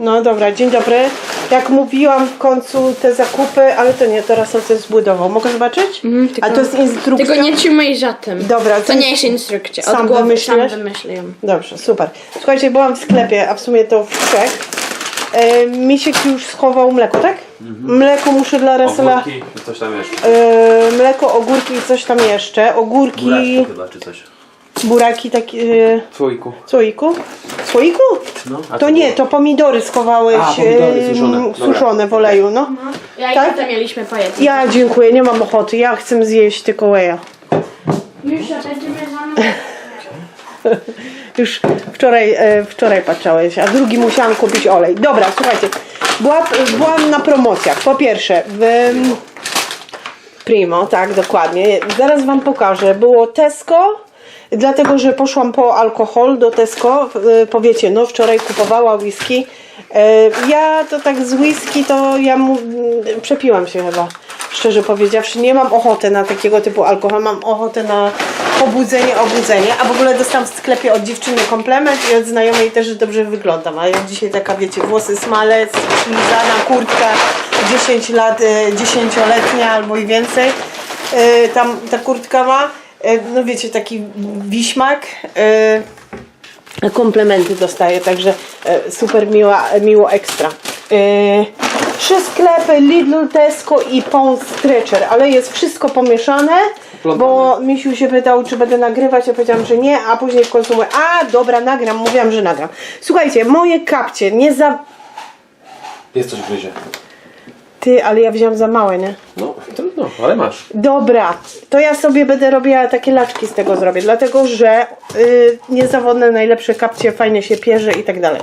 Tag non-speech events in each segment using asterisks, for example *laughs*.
No dobra, dzień dobry. Jak mówiłam w końcu te zakupy, ale to nie, teraz to coś zbudował. Mogę zobaczyć? Mhm, tylko- A to jest instrukcja? Tylko nie trzymaj za tym. Dobra, To nie jest instrukcja. Od Sam głowy wymyśliłeś? sam wymyśliłem. Dobrze, super. Słuchajcie, byłam w sklepie, a w sumie to w trzech. E, Misiek już schował mleko, tak? Mleko muszę dla Resela. Ogórki i coś tam jeszcze. E, mleko, ogórki i coś tam jeszcze. Ogórki, chyba, czy coś. Buraki takie. E, Słoiku. słoiku? Słoiku? No, a To co nie, było? to pomidory schowałeś A, pomidory em, suszone. Dobra. suszone w oleju, no. Ja Tak? i potem mieliśmy pajetki. Ja dziękuję, nie mam ochoty. Ja chcę zjeść tylko leja. Już będziemy. *laughs* Już wczoraj, e, wczoraj patrzałeś, a drugi musiałam kupić olej. Dobra, słuchajcie, była, byłam na promocjach. Po pierwsze, w em, Primo, tak, dokładnie. Zaraz wam pokażę. Było Tesco, dlatego że poszłam po alkohol do Tesco. E, Powiecie, no wczoraj kupowała whisky. E, Ja to tak z whisky to ja mu, przepiłam się chyba. Szczerze powiedziawszy, nie mam ochoty na takiego typu alkohol, mam ochotę na pobudzenie, obudzenie. A w ogóle dostałam w sklepie od dziewczyny komplement i od znajomej też, że dobrze wyglądam. A ja dzisiaj taka, wiecie, włosy smalec, ślizana, kurtka, 10 lat, e, 10-letnia albo i więcej. Tam ta kurtka ma, no wiecie, taki wiśmak. e, komplementy dostaję, także e, super miła, miło ekstra. E, Trzy sklepy, Lidl, Tesco i Pond Stretcher, ale jest wszystko pomieszane, bo Misiu się pytał, czy będę nagrywać, ja powiedziałam, że nie, a później w końcu mówię, a dobra, nagram, mówiłam, że nagram. Słuchajcie, moje kapcie, nie za... Jest coś gryzie. Ty, ale ja wziąłam za małe, nie? No, trudno, ale masz. Dobra, to ja sobie będę robiła takie laczki z tego zrobię, dlatego że y, niezawodne, najlepsze kapcie, fajnie się pierze i tak dalej.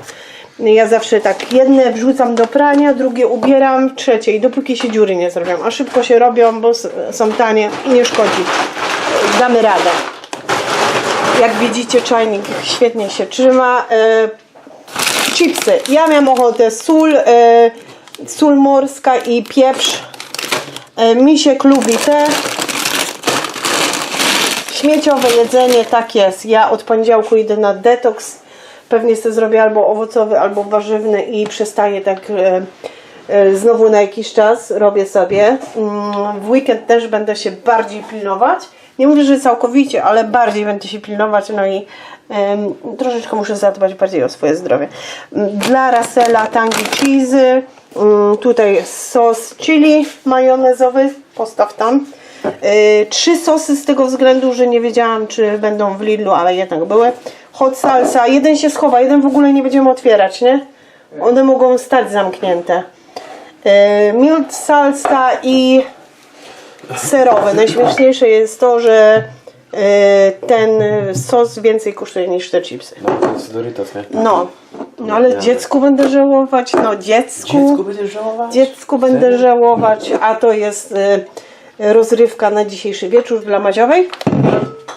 Ja zawsze tak, jedne wrzucam do prania, drugie ubieram, trzecie i dopóki się dziury nie zrobią, a szybko się robią, bo są tanie i nie szkodzi. Damy radę. Jak widzicie, czajnik świetnie się trzyma. E, chipsy. Ja miałam ochotę sól, e, sól morska i pieprz. E, Misiek lubi te. Śmieciowe jedzenie, tak jest. Ja od poniedziałku idę na detoks. Pewnie sobie zrobię albo owocowy, albo warzywny i przestaję tak e, e, znowu na jakiś czas. Robię sobie. Mm, W weekend też będę się bardziej pilnować. Nie mówię, że całkowicie, ale bardziej będę się pilnować. No i troszeczkę muszę zadbać bardziej o swoje zdrowie. Dla Rasela tangi cheese. Mm, Tutaj sos chili majonezowy. Postaw tam. Yy, trzy sosy z tego względu, że nie wiedziałam, czy będą w Lidlu, ale jednak były. Hot salsa. Jeden się schowa, jeden w ogóle nie będziemy otwierać, nie? One mogą stać zamknięte. Yy, mild salsa i serowe. Najśmieszniejsze jest to, że ten sos więcej kosztuje niż te chipsy. No, to jest Doritos, nie? No, no ale dziecku będę żałować, no dziecku. Dziecku będziesz żałować? Dziecku będę żałować, a to jest y, rozrywka na dzisiejszy wieczór dla Maziowej.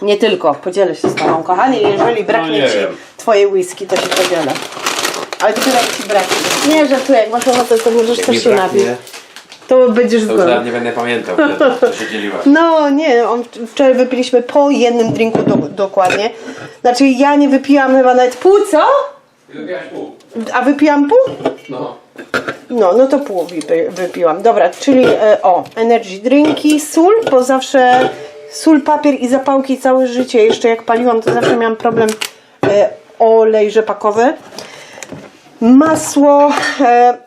Nie tylko, podzielę się z Tobą, kochanie. Jeżeli braknie nie Ci wiem. Twojej whisky, to się podzielę. Ale dopiero jak Ci braknie. Nie, żartuję, jak masz ochotę, to możesz Jak też się braknie, napić. To będziesz To już nawet zgodny. nie będę pamiętał, wtedy, co się dzieliłaś. *laughs* No nie, on wczoraj wypiliśmy po jednym drinku do, dokładnie. Znaczy ja nie wypiłam chyba nawet pół, co? Wypiłaś pół. A wypiłam pół? No. No, no to pół wypi- wypiłam. Dobra, czyli e, o, energy drinki, sól, bo zawsze sól, papier i zapałki całe życie. Jeszcze jak paliłam, to zawsze miałam problem e, olej rzepakowy. Masło, e,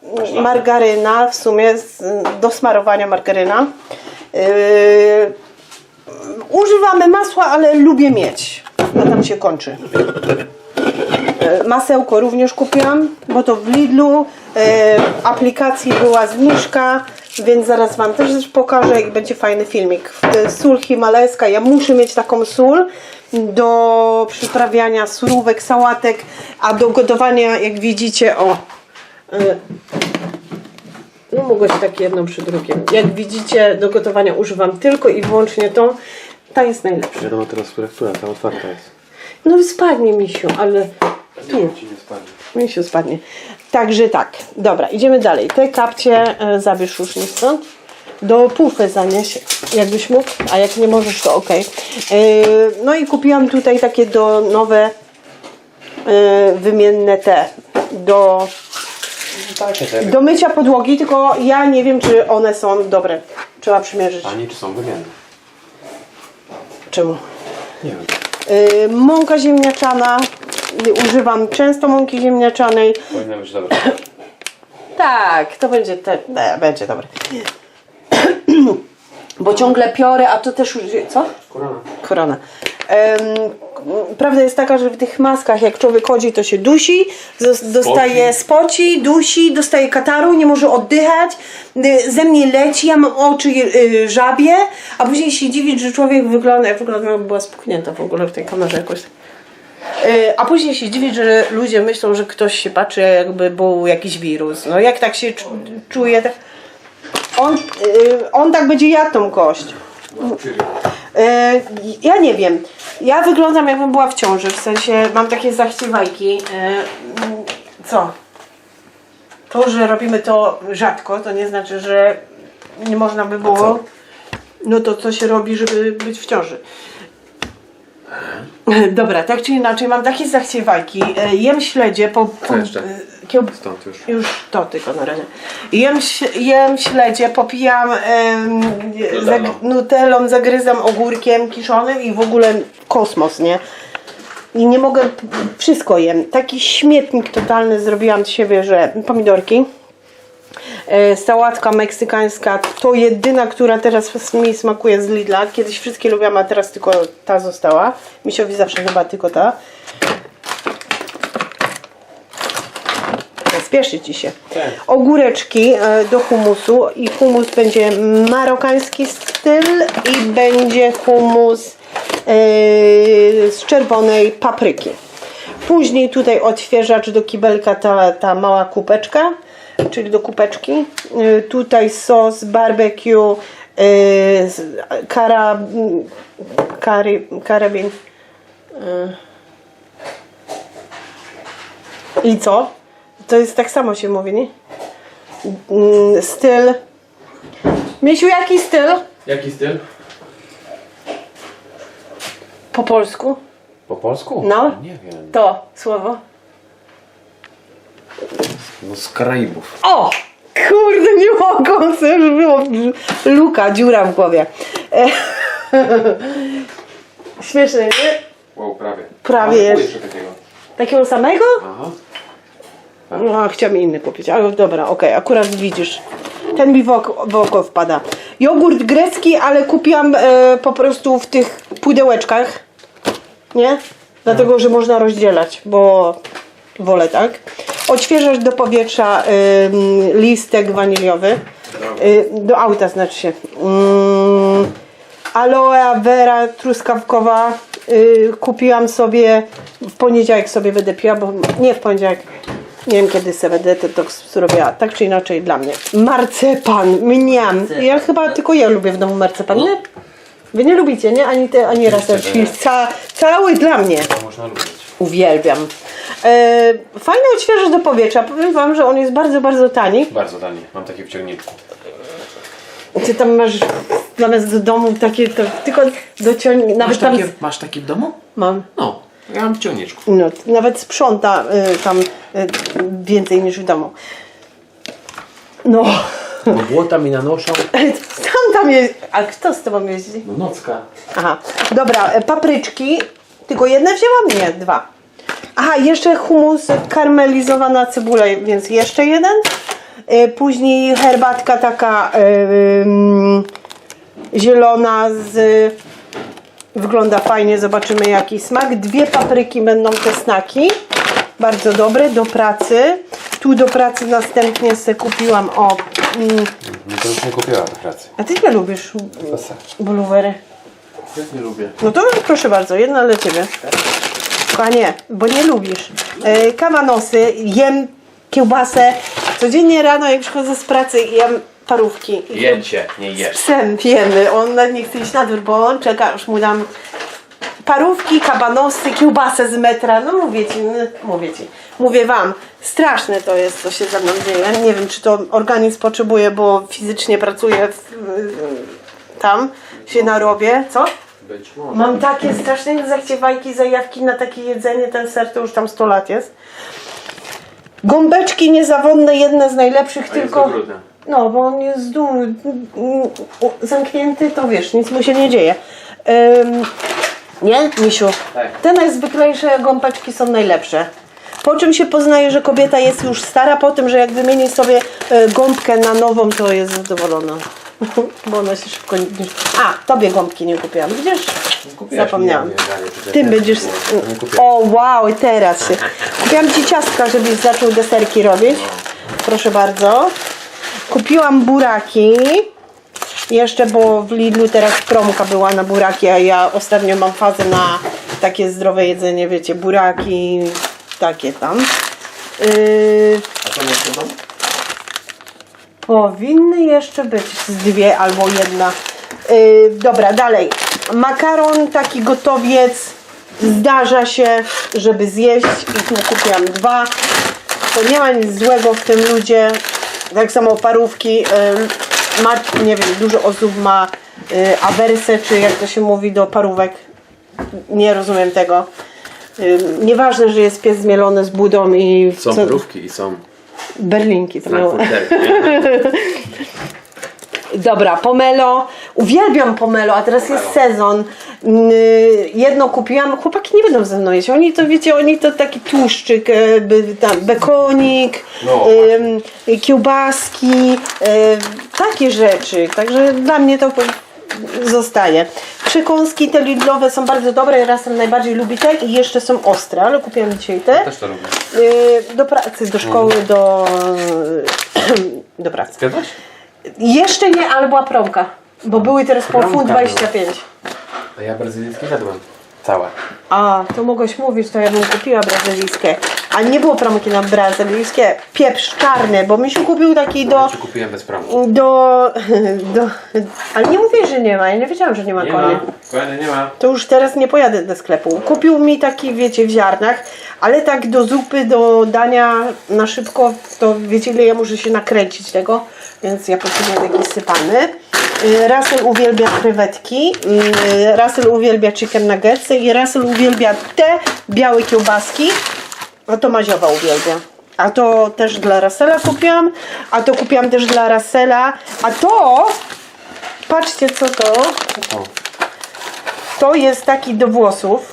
margaryna, w sumie z, do smarowania margaryna. E, używamy masła, ale lubię mieć, a tam się kończy. E, Masełko również kupiłam, bo to w Lidlu e, aplikacji była zniżka, więc zaraz Wam też pokażę i będzie fajny filmik. Sól himalajska, ja muszę mieć taką sól do przyprawiania surówek, sałatek, a do gotowania, jak widzicie, o... e, no mogło się tak jedną przy drugim. Jak widzicie, do gotowania używam tylko i wyłącznie tą. Ta jest najlepsza. Wiadomo teraz, która, która ta otwarta jest. No spadnie misiu, ale tu. Ci nie spadnie. Mi się spadnie. Także tak, dobra, idziemy dalej. Te kapcie e, zabierz już mi stąd. Do pufy zanieś, jakbyś mógł, a jak nie możesz, to ok. no i kupiłam tutaj takie do nowe e, wymienne te do. Do mycia podłogi, tylko ja nie wiem, czy one są dobre. Trzeba przymierzyć. Ani czy są wymienne? Czemu? Nie wiem. Mąka ziemniaczana. Używam często mąki ziemniaczanej. Powinno być dobre. *clears throat* Tak, to będzie, te, ne, będzie dobre. *clears throat* Bo ciągle piorę, a to też już, co? Korona. Korona. Prawda jest taka, że w tych maskach, jak człowiek chodzi, to się dusi, dostaje spoci, dusi, dostaje kataru, nie może oddychać, y, ze mnie leci, ja mam oczy y, żabie, a później się dziwić, że człowiek wygląda, jak wygląda, jakby była spuchnięta w ogóle w tej kamerze jakoś. Y, A później się dziwić, że ludzie myślą, że ktoś się patrzy, jakby był jakiś wirus. No jak tak się czu- czuje, tak... on, y, on tak będzie jadł tą kość. E, ja nie wiem. Ja wyglądam jakbym była w ciąży, w sensie mam takie zachciewajki. E, co? To, że robimy to rzadko, to nie znaczy, że nie można by było. No to co się robi, żeby być w ciąży? Dobra, tak czy inaczej, mam takie zachciewajki. E, jem śledzie po. po jeszcze? e, kiełb... Stąd już. Już to tylko na razie. Jem, jem śledzie, popijam em, zag, nutellą, zagryzam ogórkiem kiszonym i w ogóle kosmos, nie? I nie mogę, wszystko jem. Taki śmietnik totalny zrobiłam z siebie, że pomidorki. E, sałatka meksykańska to jedyna, która teraz mi smakuje z Lidla. Kiedyś wszystkie lubiłam, a teraz tylko ta została. Misiowi zawsze chyba tylko ta. Spieszy ci się. Tak. Ogóreczki e, do humusu i humus będzie marokański styl i będzie humus e, z czerwonej papryki. Później tutaj odświeżacz do kibelka ta, ta mała kupeczka, czyli do kupeczki. E, Tutaj sos barbecue, kara, kary, karabin. E. I co? To jest tak samo się mówi, nie? Mm, Styl. Miesiu, jaki styl? Jaki styl? Po polsku? Po polsku? No. Nie wiem. To słowo. No z Karaibów. O! Kurde, nie mogą, co już było. Luka, dziura w głowie. E, *laughs* Śmieszne, nie? Wow, prawie. Prawie jest. jeszcze takiego. Takiego samego? Aha. No, chciałam inny kupić, ale dobra, okej, akurat widzisz. Ten mi w oko, w oko wpada. Jogurt grecki, ale kupiłam e, po prostu w tych pudełeczkach. Nie? Dlatego, że można rozdzielać, bo wolę tak. Odświeżasz do powietrza ym, listek waniliowy. Y, do auta znaczy się. Ym, aloe vera truskawkowa. Y, kupiłam sobie w poniedziałek sobie będę piła, bo nie w poniedziałek. Nie wiem kiedy sobie będę detoks zrobiła, tak czy inaczej dla mnie. Marcepan, mniam. Ja chyba tylko ja lubię w domu marcepan, nie? Wy nie lubicie, nie? Ani ty, ani Fields. Ca, cały dla mnie. Można lubić. Uwielbiam. E, fajny odświeżacz do powietrza. Powiem wam, że on jest bardzo, bardzo tani. Bardzo tani. Mam takie w ciągniku. Ty tam masz zamiast do domu takie, to tylko dociąg... Nawet Masz tam... takie, masz takie w domu? Mam. No. Ja mam w ciągniczku. No, nawet sprząta y, tam y, więcej niż w domu. No. Bo błota mi nanoszą. *laughs* Sam tam jest. A kto z tobą jeździ? No nocka. Aha, dobra, e, papryczki. Tylko jedne wzięłam? Nie, dwa. Aha, jeszcze humus, karmelizowana cebula, więc jeszcze jeden. E, Później herbatka taka ym, zielona z... Wygląda fajnie, zobaczymy jaki smak. Dwie papryki będą te snaki. Bardzo dobre, do pracy. Tu do pracy następnie sobie kupiłam o... Mm, No to już nie kupiła do pracy. a ty nie lubisz blueberry? Ja nie lubię. No to proszę bardzo, jedna dla Ciebie. Kochanie, bo nie lubisz. E, kawanosy, jem kiełbasę. Codziennie rano jak przychodzę z pracy jem parówki. Jedźcie, nie Z jesz. psem jemy. On nawet nie chce iść na dwór, bo on czeka, już mu dam parówki, kabanosy, kiełbasę z metra. No mówię Ci, no, mówię Ci. Mówię Wam, straszne to jest, co się ze mną dzieje. Nie wiem, czy to organizm potrzebuje, bo fizycznie pracuję w, tam, się narobię. Co? Być może. Mam takie straszne zachciewajki, zajawki na takie jedzenie. Ten ser to już tam 100 lat jest. Gąbeczki niezawodne, jedne z najlepszych, A jest tylko... grudnia. No, bo on jest du- mm, zamknięty, to wiesz, nic mu się nie dzieje. Ym, nie, Misiu? Tak. Te najzwyklejsze gąbeczki są najlepsze. Po czym się poznaje, że kobieta jest już stara, po tym, że jak wymieni sobie e, gąbkę na nową, to jest zadowolona. *laughs* Bo ona się szybko nie... A, tobie gąbki nie kupiłam, widzisz? Kupiłaś Zapomniałam. mi, Ty będziesz... kupiłem. Nie kupiłem. O, wow, i teraz się... Kupiłam Ci ciastka, żebyś zaczął deserki robić. Proszę bardzo. Kupiłam buraki. Jeszcze, bo w Lidlu teraz promka była na buraki, a ja ostatnio mam fazę na takie zdrowe jedzenie, wiecie, buraki, takie tam. Yy, A co masz w domu? Powinny jeszcze być z dwie albo jedna. Yy, dobra, dalej. Makaron, taki gotowiec. Zdarza się, żeby zjeść i tu kupiłam dwa. To nie ma nic złego w tym ludzie. Tak samo parówki. Yy, ma, nie wiem, dużo osób ma yy, czy jak to się mówi, do parówek. Nie rozumiem tego. Yy, nieważne, że jest pies zmielony z budą i Są co- mrówki i są berlinki. To miało. nie? *laughs* Dobra, pomelo. Uwielbiam pomelo, a teraz jest sezon. Jedno kupiłam. Chłopaki nie będą ze mną jeść. Oni to wiecie, oni to taki tłuszczyk, e, tam bekonik, No, kiełbaski, e, takie rzeczy. Także dla mnie to zostaje. Przekąski te lidlowe są bardzo dobre. Razem najbardziej lubi te i jeszcze są ostre, ale kupiłam dzisiaj te. Też to lubię. E, Do pracy, do szkoły, do, *clears throat* do pracy. Zgadzasz? Jeszcze nie, ale była promka. Bo były teraz po Promka funt była. 25. A ja brazylijskie jadłem. Całe. A, to mogłeś mówić, to ja bym kupiła brazylijskie. A nie było promki na brazylijskie. Pieprz czarny, bo mi się kupił taki do... Czy kupiłem bez pramu? do, do ale nie mówię, że nie ma. Ja nie wiedziałam, że nie ma Nie koni. ma. Kolejny nie ma. To już teraz nie pojadę do sklepu. Kupił mi taki, wiecie, w ziarnach, ale tak do zupy, do dania na szybko, to wiecie ile ja muszę się nakręcić tego, więc ja potrzebuję taki sypany. Y, Russell uwielbia krewetki, y, Russell uwielbia chicken nuggetsy i Russell uwielbia te białe kiełbaski, a to Maziowa uwielbia. A to też dla Russella kupiłam, a to kupiłam też dla Russella, a to, patrzcie co to, O, to jest taki do włosów,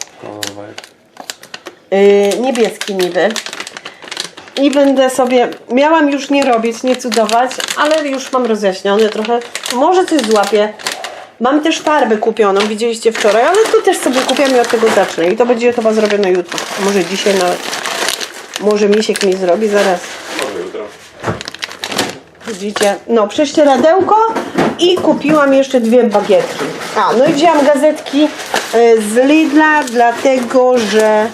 yy, niebieski niby. I będę sobie, miałam już nie robić, nie cudować, ale już mam rozjaśnione trochę. Może coś złapię. Mam też farbę kupioną, widzieliście wczoraj, ale to też sobie kupiłam i od tego zacznę. I to będzie chyba zrobione jutro. Może dzisiaj nawet. Może misiek mi zrobi zaraz. Może jutro. Widzicie? No, prześcieradełko i kupiłam jeszcze dwie bagietki. A, no i wzięłam gazetki y, z Lidla, dlatego że...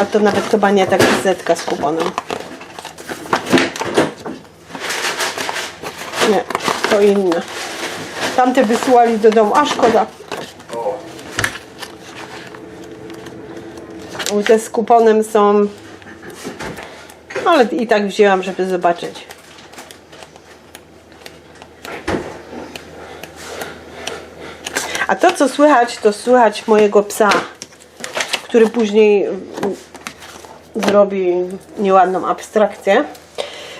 A to nawet chyba nie ta gazetka z kuponem. Nie, to inne. Tamte wysyłali do domu, a szkoda. O, Bo Te z kuponem są... Ale i tak wzięłam, żeby zobaczyć. A to, co słychać, to słychać mojego psa, który później zrobi nieładną abstrakcję.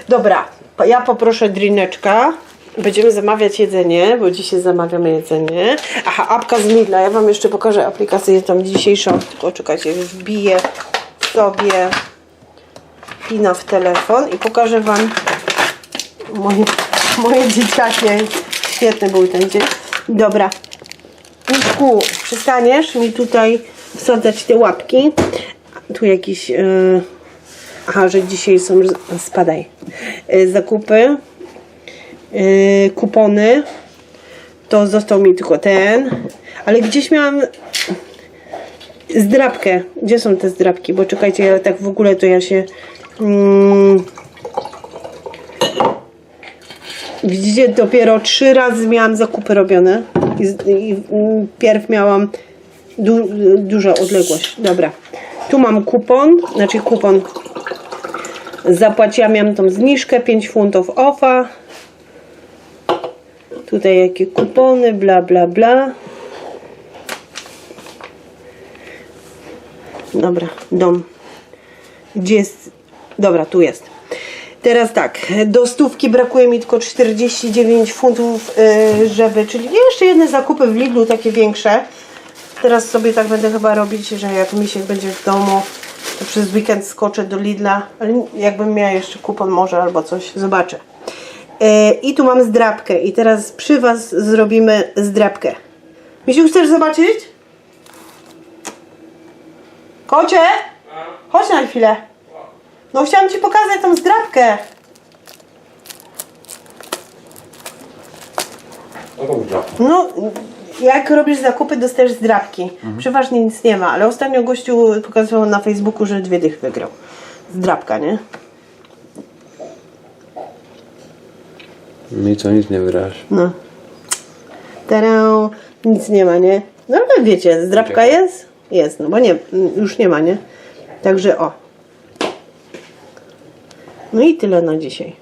Dobra, ja poproszę drineczka. Będziemy zamawiać jedzenie, bo dzisiaj zamawiamy jedzenie. Aha, apka z Lidla. Ja Wam jeszcze pokażę aplikację tą dzisiejszą. Tylko czekajcie, wbiję sobie pina w telefon i pokażę Wam moje, moje dzieciaki. Świetny był ten dzień. Dobra. Miszku, przestaniesz mi tutaj wsadzać te łapki. Tu jakiś... Yy... Aha, że dzisiaj są... Spadaj. Yy, zakupy. Yy, kupony. To został mi tylko ten. Ale gdzieś miałam zdrabkę. Gdzie są te zdrabki? Bo czekajcie, ja tak w ogóle to ja się... Mm, Widzicie, dopiero trzy razy miałam zakupy robione i, i pierw miałam du, duża odległość. Dobra, tu mam kupon, znaczy kupon. Zapłaciłam, miałam tą zniżkę 5 funtów offa. Tutaj jakie kupony, bla bla bla. Dobra, dom. Gdzie jest Dobra, tu jest. Teraz tak, do stówki brakuje mi tylko 49 funtów, yy, żeby, czyli jeszcze jedne zakupy w Lidlu, takie większe. Teraz sobie tak będę chyba robić, że jak Misiek będzie w domu, to przez weekend skoczę do Lidla, ale jakbym miała jeszcze kupon może albo coś, zobaczę. Yy, I tu mam zdrabkę i teraz przy Was zrobimy zdrabkę. Misiu, chcesz zobaczyć? Kocie? Chodź na chwilę. No chciałam Ci pokazać tą zdrabkę. No. No, jak robisz zakupy, dostajesz zdrabki. Przeważnie nic nie ma, ale ostatnio gościu pokazywał na Facebooku, że dwie dych wygrał. Zdrabka, nie? Mi co, nic nie wygrasz. No. Teraz nic nie ma, nie? No ale wiecie, zdrabka jest? Jest, no bo nie, już nie ma, nie? Także o. No i tyle na dzisiaj.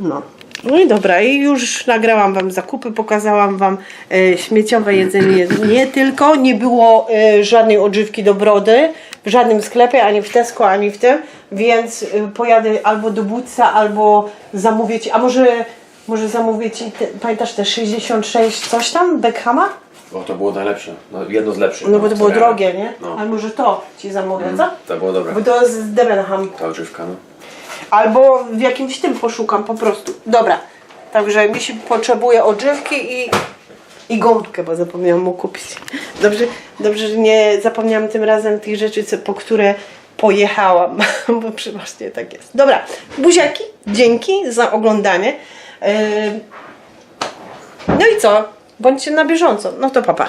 No. No i dobra, i już nagrałam Wam zakupy, pokazałam Wam e, śmieciowe jedzenie. Nie tylko, nie było e, żadnej odżywki do brody w żadnym sklepie, ani w Tesco, ani w tym, więc e, pojadę albo do Butsa, albo zamówię Ci, a może, może zamówię Ci, te, pamiętasz te 66 coś tam, Beckhama? O, to było najlepsze. No, jedno z lepszych. No bo to było drogie, nie? No. Ale może to Ci zamówię, co? To było dobre. Bo to z Debenham. Ta odżywka, no. Albo w jakimś tym poszukam po prostu. Dobra. Także mi się potrzebuje odżywki i, i gąbkę, bo zapomniałam mu kupić. Dobrze, dobrze, że nie zapomniałam tym razem tych rzeczy, co, po które pojechałam, *laughs* bo przeważnie tak jest. Dobra, buziaki, dzięki za oglądanie. Yy, No i co? Bądźcie na bieżąco. No to papa.